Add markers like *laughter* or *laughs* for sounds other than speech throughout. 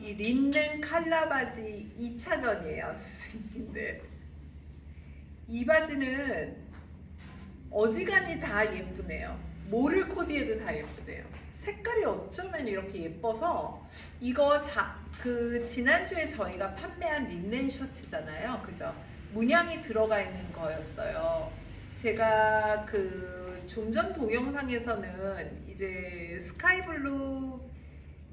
이 린넨 칼라 바지 2차전이에요, 선생님들. 이 바지는 어지간히 다 예쁘네요. 뭐를 코디해도 다 예쁘네요. 색깔이 어쩌면 이렇게 예뻐서 이거 자, 그 지난주에 저희가 판매한 린넨 셔츠잖아요. 그죠? 문양이 들어가 있는 거였어요. 제가 그 좀 전 동영상에서는 이제 스카이블루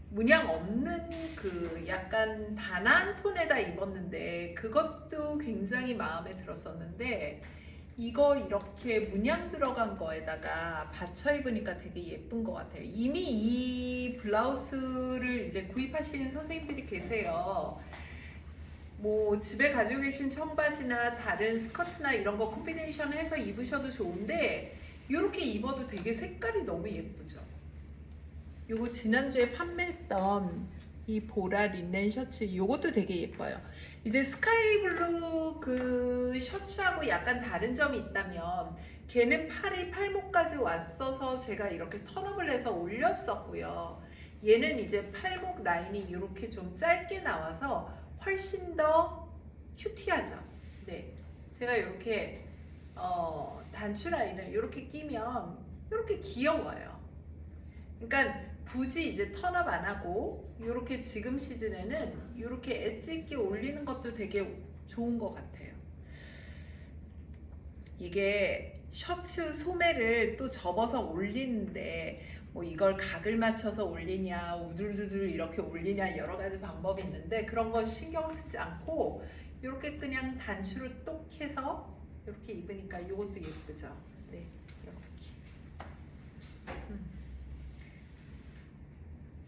문양 없는 그 약간 단아한 톤에다 입었는데 그것도 굉장히 마음에 들었었는데 이거 이렇게 문양 들어간 거에다가 받쳐 입으니까 되게 예쁜 것 같아요. 이미 이 블라우스를 이제 구입하시는 선생님들이 계세요. 뭐 집에 가지고 계신 청바지나 다른 스커트나 이런 거 콤비네이션 해서 입으셔도 좋은데 이렇게 입어도 되게 색깔이 너무 예쁘죠. 요거 지난주에 판매했던 이 보라 린넨 셔츠 요것도 되게 예뻐요. 이제 스카이블루 그 셔츠하고 약간 다른 점이 있다면 걔는 팔이 팔목까지 왔어서 제가 이렇게 턴업을 해서 올렸었고요. 얘는 이제 팔목 라인이 이렇게 좀 짧게 나와서 훨씬 더 큐티하죠. 네. 제가 이렇게 어, 단추 라인을 이렇게 끼면 이렇게 귀여워요. 그러니까 굳이 이제 턴업 안 하고 이렇게 지금 시즌에는 이렇게 엣지 있게 올리는 것도 되게 좋은 것 같아요. 이게 셔츠 소매를 또 접어서 올리는데 뭐 이걸 각을 맞춰서 올리냐 우둘두둘 이렇게 올리냐 여러 가지 방법이 있는데 그런 거 신경 쓰지 않고 이렇게 그냥 단추를 똑 해서 이렇게 입으니까 이것도 예쁘죠. 네, 이렇게. 음.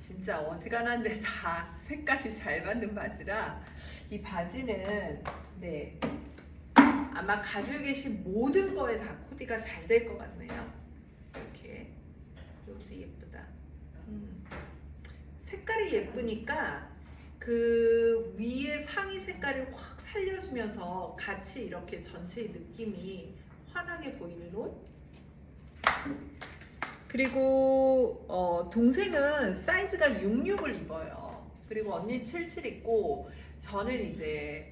진짜 어지간한데 다 색깔이 잘 맞는 바지라 이 바지는 네 아마 가지고 계신 모든 거에 다 코디가 잘 될 것 같네요. 이렇게 이것도 예쁘다. 음. 색깔이 예쁘니까 그 위에 상의 색깔을 확 살려주면서 같이 이렇게 전체의 느낌이 환하게 보이는 옷. 그리고 어, 동생은 사이즈가 66을 입어요. 그리고 언니 77 입고 저는 이제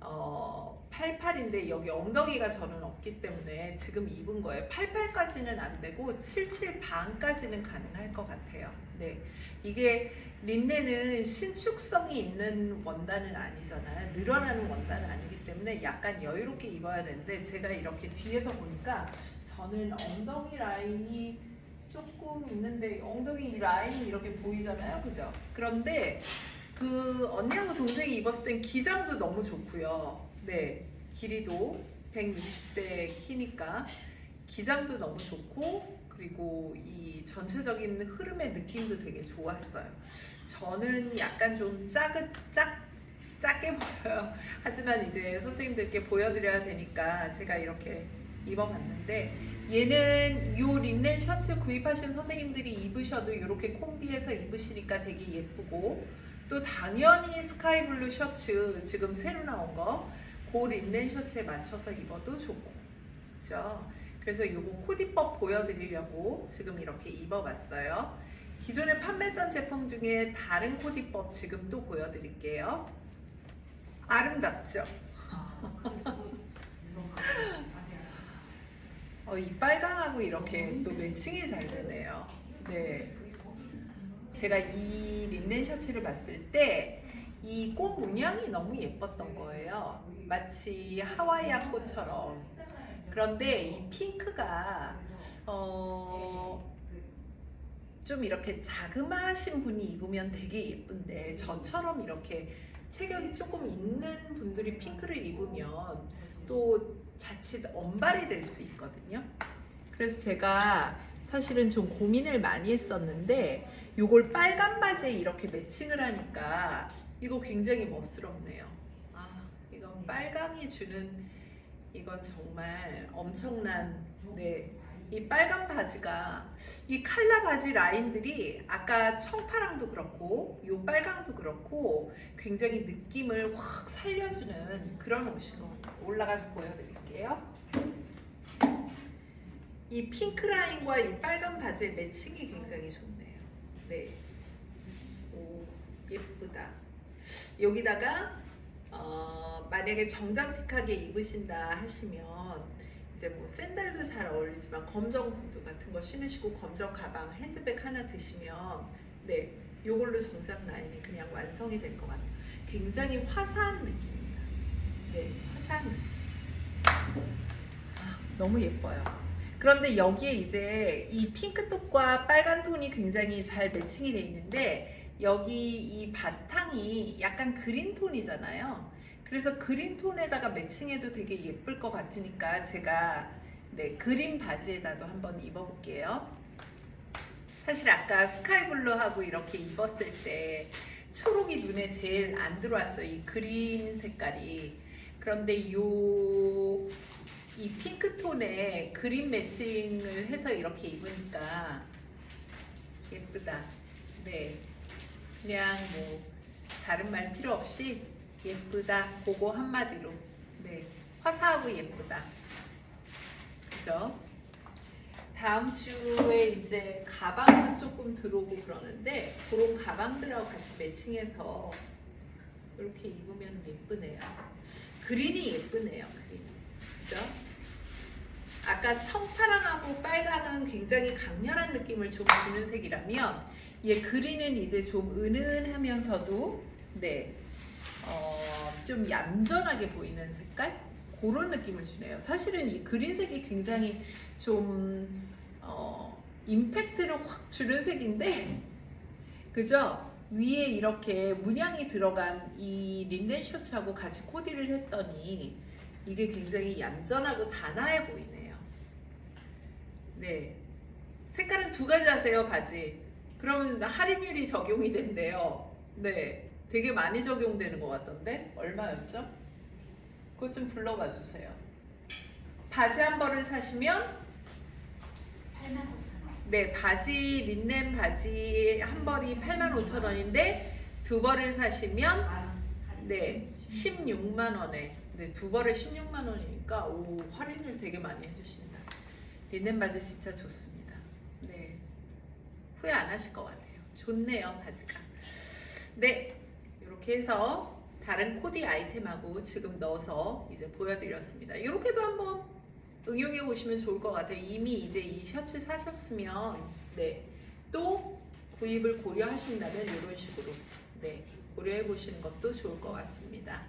어, 88인데 여기 엉덩이가 저는 없기 때문에 지금 입은 거예요. 88까지는 안 되고 77 반까지는 가능할 것 같아요. 네. 이게 린넨은 신축성이 있는 원단은 아니잖아요. 늘어나는 원단은 아니기 때문에 약간 여유롭게 입어야 되는데 제가 이렇게 뒤에서 보니까 저는 엉덩이 라인이 조금 있는데 엉덩이 라인이 이렇게 보이잖아요. 그죠? 그런데 그 언니하고 동생이 입었을 땐 기장도 너무 좋고요. 네. 길이도 160대 키니까 기장도 너무 좋고 그리고 이 전체적인 흐름의 느낌도 되게 좋았어요. 저는 약간 좀 작은 작 작게 보여요. 하지만 이제 선생님들께 보여드려야 되니까 제가 이렇게 입어봤는데 얘는 이 린넨 셔츠 구입하신 선생님들이 입으셔도 이렇게 콤비해서 입으시니까 되게 예쁘고 또 당연히 스카이 블루 셔츠 지금 새로 나온 거고 린넨 셔츠에 맞춰서 입어도 좋고 그죠? 그래서 요거 코디법 보여드리려고 지금 이렇게 입어봤어요. 기존에 판매했던 제품 중에 다른 코디법 지금 또 보여드릴게요. 아름답죠? *laughs* 어, 이 빨강하고 이렇게 또 매칭이 잘 되네요. 네. 제가 이 린넨 셔츠를 봤을 때 이 꽃 문양이 너무 예뻤던 거예요. 마치 하와이안 꽃처럼. 그런데 이 핑크가 어, 좀 이렇게 자그마하신 분이 입으면 되게 예쁜데 저처럼 이렇게 체격이 조금 있는 분들이 핑크를 입으면 또 자칫 언발이 될 수 있거든요. 그래서 제가 사실은 좀 고민을 많이 했었는데 요걸 빨간 바지에 이렇게 매칭을 하니까 이거 굉장히 멋스럽네요. 아, 이건 빨강이 주는 이건 정말 엄청난 네. 이 빨간 바지가 이 칼라 바지 라인들이 아까 청파랑도 그렇고 요 빨강도 그렇고 굉장히 느낌을 확 살려주는 그런 옷인 것 같아요. 올라가서 보여드릴게요. 이 핑크 라인과 이 빨간 바지의 매칭이 굉장히 좋네요. 네. 오, 예쁘다. 여기다가 어, 만약에 정장틱하게 입으신다 하시면 이제 뭐 샌들도 잘 어울리지만 검정 구두 같은 거 신으시고 검정 가방, 핸드백 하나 드시면 네 요걸로 정장 라인이 그냥 완성이 될 것 같아요. 굉장히 화사한 느낌이다. 네, 화사한 느낌. 아, 너무 예뻐요. 그런데 여기에 이제 이 핑크톤과 빨간 톤이 굉장히 잘 매칭이 돼 있는데 여기 이 바탕이 약간 그린 톤이잖아요. 그래서 그린 톤에다가 매칭해도 되게 예쁠 것 같으니까 제가 네, 그린 바지에다도 한번 입어볼게요. 사실 아까 스카이블루하고 이렇게 입었을 때 초록이 눈에 제일 안 들어왔어요. 이 그린 색깔이. 그런데 요, 이 핑크톤에 그린 매칭을 해서 이렇게 입으니까 예쁘다. 네. 그냥 뭐, 다른 말 필요 없이 예쁘다. 그거 한마디로. 네. 화사하고 예쁘다. 그죠? 다음 주에 이제 가방도 조금 들어오고 그러는데 그런 가방들하고 같이 매칭해서 이렇게 입으면 예쁘네요. 그린이 예쁘네요. 그린. 그죠? 아까 청파랑하고 빨강은 굉장히 강렬한 느낌을 좀 주는 색이라면 얘 그린은 이제 좀 은은하면서도 네, 어, 좀 얌전하게 보이는 색깔 그런 느낌을 주네요. 사실은 이 그린색이 굉장히 좀 어, 임팩트를 확 주는 색인데 그죠? 위에 이렇게 문양이 들어간 이 린넨 셔츠하고 같이 코디를 했더니 이게 굉장히 얌전하고 단아해 보이네요. 네. 색깔은 두 가지 하세요, 바지. 그러면 할인율이 적용이 된대요. 네. 되게 많이 적용되는 것 같던데? 얼마였죠? 그것 좀 불러봐 주세요. 바지 한 벌을 사시면 85,000원. 네, 바지 린넨 바지 한 벌이 85,000원인데 두 벌을 사시면. 네, 16만 원에 네, 두 벌에 16만 원이니까 오, 할인을 되게 많이 해 주신다. 린넨 바지 진짜 좋습니다. 네. 후회 안 하실 것 같아요. 좋네요, 바지가. 네. 이렇게 해서 다른 코디 아이템하고 지금 넣어서 이제 보여드렸습니다. 이렇게도 한번 응용해 보시면 좋을 것 같아요. 이미 이제 이 셔츠 사셨으면 네. 또 구입을 고려하신다면 이런 식으로 네. 고려해 보시는 것도 좋을 것 같습니다.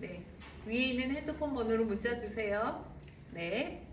네. 위에 있는 핸드폰 번호로 문자 주세요. 네.